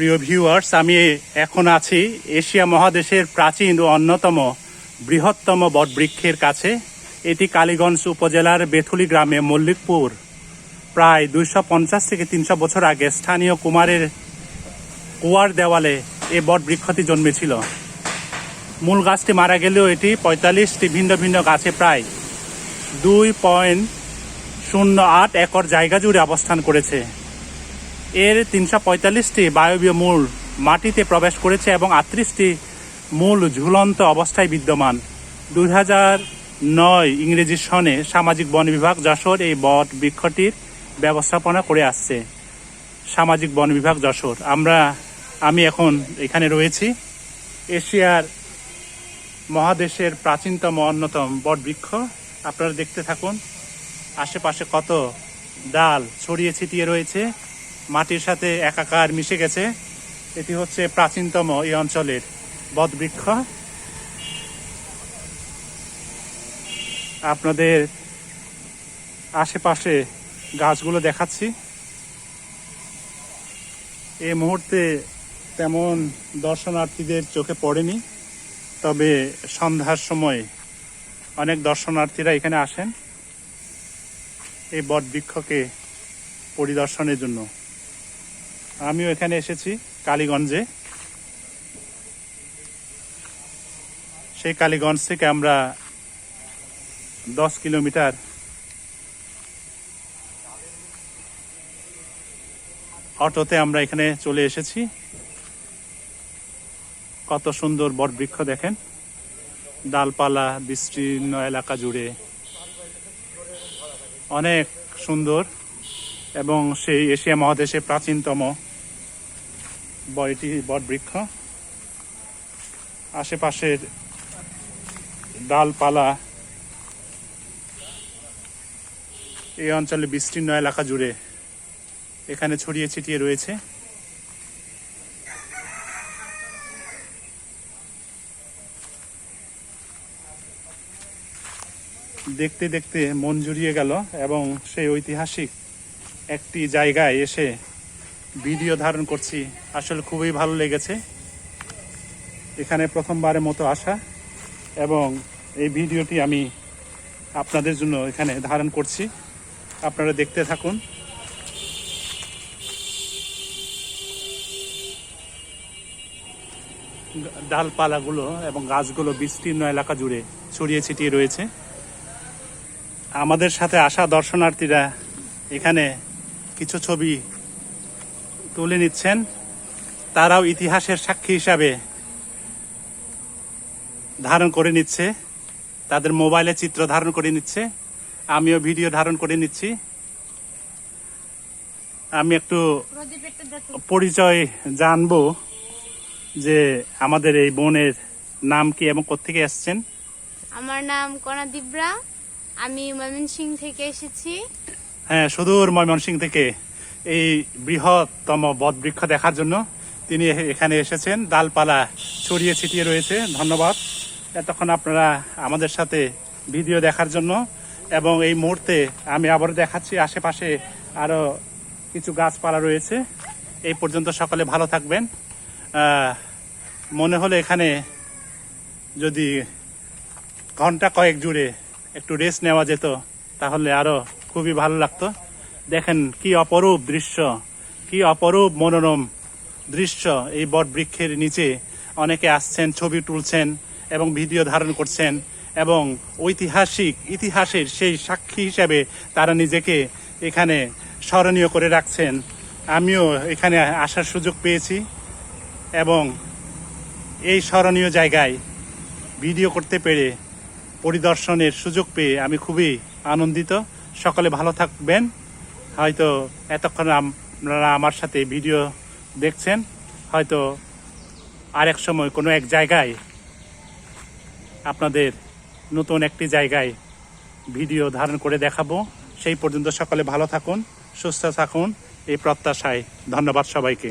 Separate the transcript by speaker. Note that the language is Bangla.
Speaker 1: প্রিয় ভিউয়ার্স আমি এখন আছি এশিয়া মহাদেশের প্রাচীন ও অন্যতম বৃহত্তম বটবৃক্ষের কাছে। এটি কালীগঞ্জ উপজেলার বেথুলি গ্রামে মল্লিকপুর। প্রায় দুইশো পঞ্চাশ থেকে তিনশো বছর আগে স্থানীয় কুমারের কুয়ার দেওয়ালে এ বটবৃক্ষটি জন্মেছিল। মূল গাছটি মারা গেলেও এটি পঁয়তাল্লিশটি ভিন্ন ভিন্ন গাছে প্রায় দুই পয়েন্ট শূন্য আট একর জায়গা জুড়ে অবস্থান করেছে। এর তিনশো পঁয়তাল্লিশটি বায়বীয় মূল মাটিতে প্রবেশ করেছে এবং আটত্রিশটি মূল ঝুলন্ত অবস্থায় বিদ্যমান। দুই হাজার নয় ইংরেজি সনে সামাজিক বন বিভাগ যশোর এই বট বৃক্ষটির ব্যবস্থাপনা করে আসছে। সামাজিক বন বিভাগ যশোর। আমরা, আমি এখন এখানে রয়েছি। এশিয়ার মহাদেশের প্রাচীনতম অন্যতম বট বৃক্ষ। আপনারা দেখতে থাকুন, আশেপাশে কত ডাল ছড়িয়ে ছিটিয়ে রয়েছে। মাটির সাথে একাকার মিশে গেছে। এটি হচ্ছে প্রাচীনতম এই অঞ্চলের বটবৃক্ষ আপনাদের আশেপাশে গাছগুলো দেখাচ্ছি। এই মুহূর্তে তেমন দর্শনার্থীদের চোখে পড়েনি, তবে সন্ধ্যার সময় অনেক দর্শনার্থীরা এখানে আসেন এই বট বৃক্ষকে পরিদর্শনের জন্য। আমিও এখানে এসেছি, কালীগঞ্জে। সেই কালীগঞ্জ থেকে আমরা দশ কিলোমিটার অটোতে আমরা এখানে চলে এসেছি। কত সুন্দর বট বৃক্ষ দেখেন। ডালপালা, বিস্তীর্ণ এলাকা জুড়ে। অনেক সুন্দর এবং সেই এশিয়া মহাদেশে প্রাচীনতম বয়টি বট বৃক্ষ। আশেপাশের ডালপালা এই অঞ্চলে বিস্তীর্ণ এলাকা জুড়ে এখানে ছড়িয়ে ছিটিয়ে রয়েছে। দেখতে দেখতে মন জুড়িয়ে গেল এবং সেই ঐতিহাসিক একটি জায়গায় এসে ভিডিও ধারণ করছি। আসলে খুবই ভালো লেগেছে। এখানে প্রথমবারের মতো আসা এবং এই ভিডিওটি আমি আপনাদের জন্য এখানে ধারণ করছি। আপনারা দেখতে থাকুন। ডালপালাগুলো এবং গাছগুলো বিস্তীর্ণ এলাকা জুড়ে ছড়িয়ে ছিটিয়ে রয়েছে। আমাদের সাথে আসা দর্শনার্থীরা এখানে কিছু ছবি তুলে নিচ্ছেন তারাও ইতিহাসের সাক্ষী হিসাবে ধারণ করে নিচ্ছে তাদের মোবাইলে চিত্র ধারণ করে নিচ্ছে আমিও ভিডিও ধারণ করে নিচ্ছি। আমি একটু পরিচয় জানব যে আমাদের এই বোনের নাম কি এবং কোথেকে এসছেন?
Speaker 2: আমার নাম কণা দিব্রা আমি ময়মনসিং থেকে এসেছি।
Speaker 1: হ্যাঁ সুদূর ময়মনসিং থেকে। এই বৃহত্তম বটবৃক্ষ দেখার জন্য তিনি এখানে এসেছেন। ডালপালা ছড়িয়ে ছিটিয়ে রয়েছে। ধন্যবাদ। এতক্ষণ আপনারা আমাদের সাথে ভিডিও দেখার জন্য এবং এই মুহূর্তে আমি আবার দেখাচ্ছি, আশেপাশে আরও কিছু গাছপালা রয়েছে। এই পর্যন্ত সকলে ভালো থাকবেন। মনে হলো এখানে যদি ঘণ্টা কয়েক জুড়ে একটু রেস্ট নেওয়া যেত, তাহলে আরও খুবই ভালো লাগতো। দেখেন কি অপরূপ দৃশ্য, কি অপরূপ মনোরম দৃশ্য এই বট বৃক্ষের নিচে। অনেকে আসছেন, ছবি তুলছেন এবং ভিডিও ধারণ করছেন এবং ঐতিহাসিক ইতিহাসের সেই সাক্ষী হিসেবে তারা নিজেকে এখানে স্মরণীয় করে রাখছেন। আমিও এখানে আসার সুযোগ পেয়েছি এবং এই স্মরণীয় জায়গায় ভিডিও করতে পেরে পরিদর্শনের সুযোগ পেয়ে আমি খুবই আনন্দিত। সকলে ভালো থাকবেন। হয়তো এতক্ষণ আপনারা আমার সাথে ভিডিও দেখছেন, হয়তো আরেক সময় কোনো এক জায়গায় আপনাদের নতুন একটি জায়গায় ভিডিও ধারণ করে দেখাবো। সেই পর্যন্ত সকলে ভালো থাকুন, সুস্থ থাকুন, এই প্রত্যাশায় ধন্যবাদ সবাইকে।